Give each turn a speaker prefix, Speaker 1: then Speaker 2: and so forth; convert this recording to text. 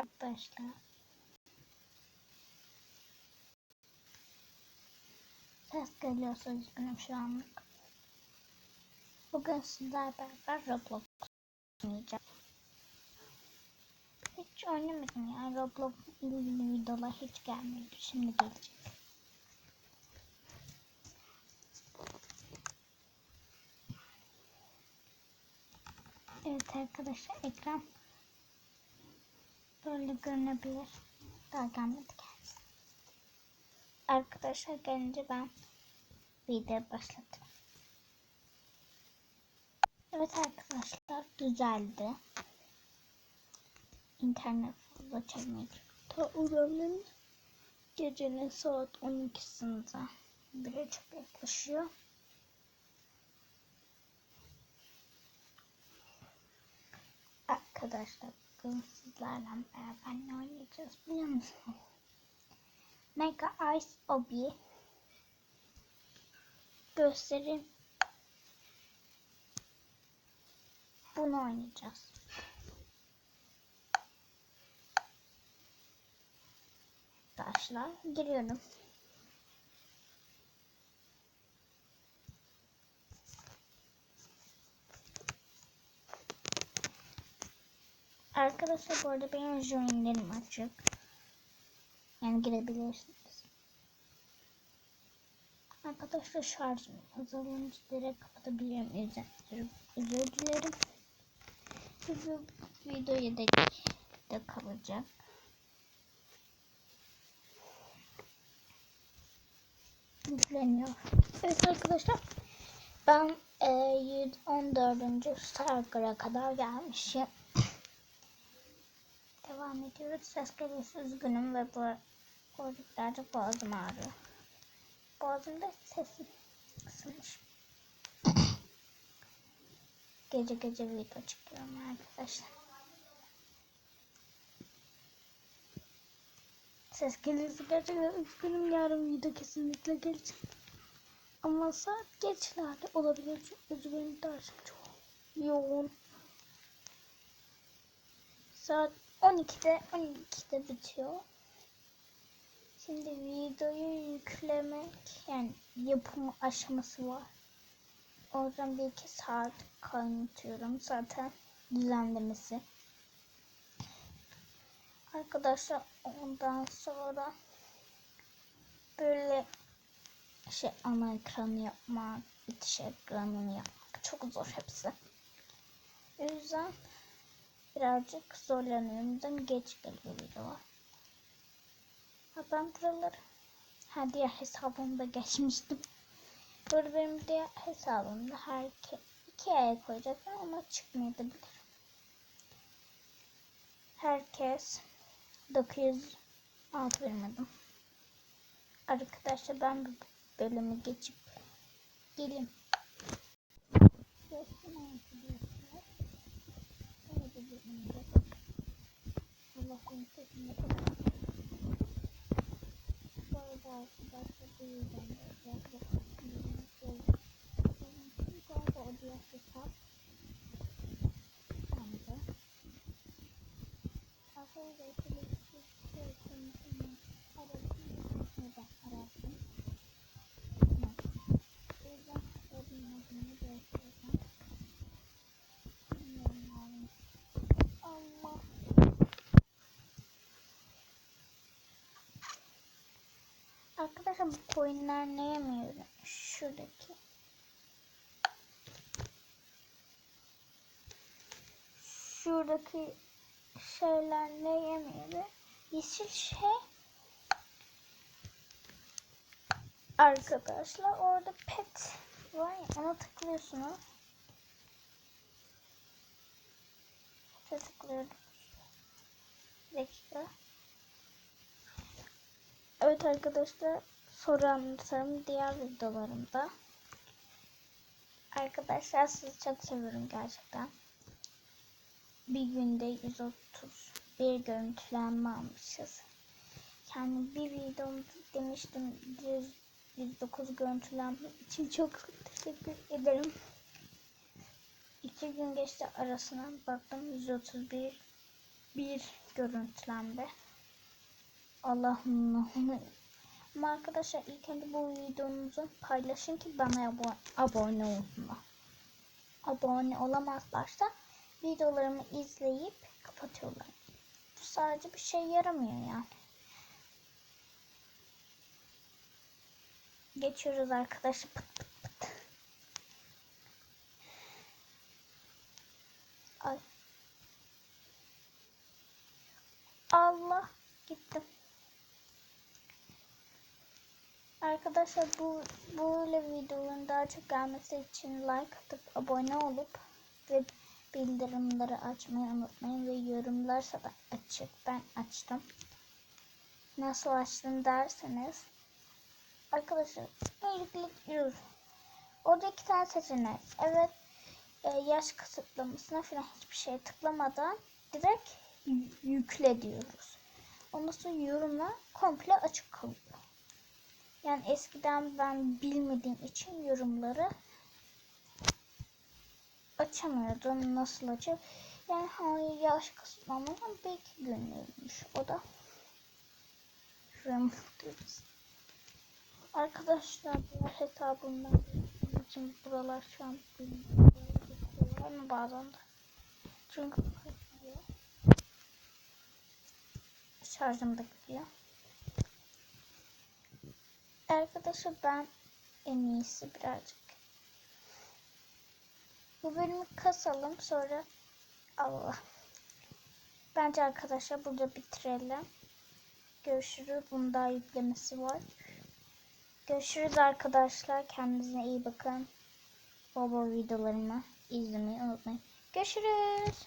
Speaker 1: arkadaşlar. Ses geliyorsa üzgünüm şu anlık. Bugün sizlerle beraber Roblox oynayacağım. Hiç oynamadım ya. Roblox ilgili videolar hiç gelmedi. Şimdi gelecek. Evet arkadaşlar ekran böyle görünebilir. Daha gelmedi kendisi. Arkadaşlar gelince ben video başladım. Evet arkadaşlar düzeldi. İnternet fazla çekmeyecek. Ta oranın gecenin saat 12'sinde bile çok yaklaşıyor. Arkadaşlar bugün sizlerle beraber ne oynayacağız biliyor musunuz? Mega Ice Obi göstereyim. Bunu oynayacağız. Arkadaşlar giriyorum. Arkadaşlar bu arada benim joinlerim açık. Yani girebilirsiniz. Arkadaşlar şarjım azalınca direkt kapatabilirim. Özür, dilerim. Bu video yedekte kalacak. Yükleniyor. Evet arkadaşlar. Ben e, 14. Starger'a kadar gelmişim. Devam ediyoruz. Ses gelirse üzgünüm ve bu birazcık boğazım ağrıyor. Boğazımda sesim kısılmış. gece gece video çıkıyorum arkadaşlar. Ses gelirse gerçekten üzgünüm. Yarın video kesinlikle gelecek. Ama saat geçlerde olabilir. Çok üzgünüm. Dersim çok yoğun. Saat 12'de 12'de bitiyor. Şimdi videoyu yüklemek yani yapım aşaması var. O yüzden bir iki saat kaynatıyorum. Zaten düzenlemesi. Arkadaşlar ondan sonra böyle şey ana ekranı yapmak, bitiş ekranını yapmak çok zor hepsi. O yüzden birazcık zorlanıyorum. Yüzden geç geliyor videolar. Ha ben buraları ha diğer hesabımda geçmiştim. Böyle benim diğer hesabımda her iki, iki aya koyacaktım ama çıkmayabilir. Herkes 906 vermedim. Arkadaşlar ben bu bölümü geçip geleyim. Allah korusun. Bu arada arkadaşlar bu yüzden de özellikle Galiba o diğer hesap bende. Arkadaşlar şöyle bir şey konusunu aradım. Neden aradım? O yüzden adını adını değiştireceğim. Bilmiyorum abi. Allah. Arkadaşlar bu coinler ne yemiyor? Şuradaki. Şuradaki şeyler ne yemiyor? Yeşil şey. Arkadaşlar orada pet var ya ona tıklıyorsunuz. Pete tıklıyorum. Bir dakika. Evet arkadaşlar soru anlatırım diğer videolarımda. Arkadaşlar sizi çok seviyorum gerçekten. Bir günde 131 görüntülenme almışız. Yani bir videomda demiştim 100, 109 görüntülenme için çok teşekkür ederim. İki gün geçti arasına baktım 131 bir görüntülenme. Allah'ım Allah'ım. Ama arkadaşlar ilk önce bu videomuzu paylaşın ki bana abo- abone olsunlar. Abone olamazlarsa videolarımı izleyip kapatıyorlar. Bu sadece bir şey yaramıyor yani. Geçiyoruz arkadaşlar. Pıt pıt pıt. Ay. Allah gittim. Arkadaşlar bu böyle videoların daha çok gelmesi için like atıp abone olup ve bildirimleri açmayı unutmayın ve yorumlarsa da açık. Ben açtım. Nasıl açtım derseniz arkadaşlar öncelikle. Orada iki tane seçenek. Evet e, yaş kısıtlamasına falan hiçbir şeye tıklamadan direkt yükle diyoruz. Ondan sonra yorumlar komple açık kalıyor. Yani eskiden ben bilmediğim için yorumları açamıyordum. Nasıl açıp? Yani hayır yaş kısıtlamanın bir iki günlüğüymüş. O da diyoruz. Arkadaşlar bu hesabımdan için buralar şu an bilmiyorum. Bazen de. Çünkü. Şarjım da gidiyor. Arkadaşlar ben en iyisi birazcık. Bu bölümü kasalım sonra Allah. Bence arkadaşlar burada bitirelim. Görüşürüz. Bunun daha yüklemesi var. Görüşürüz arkadaşlar. Kendinize iyi bakın. Bol bol videolarımı izlemeyi unutmayın. Görüşürüz.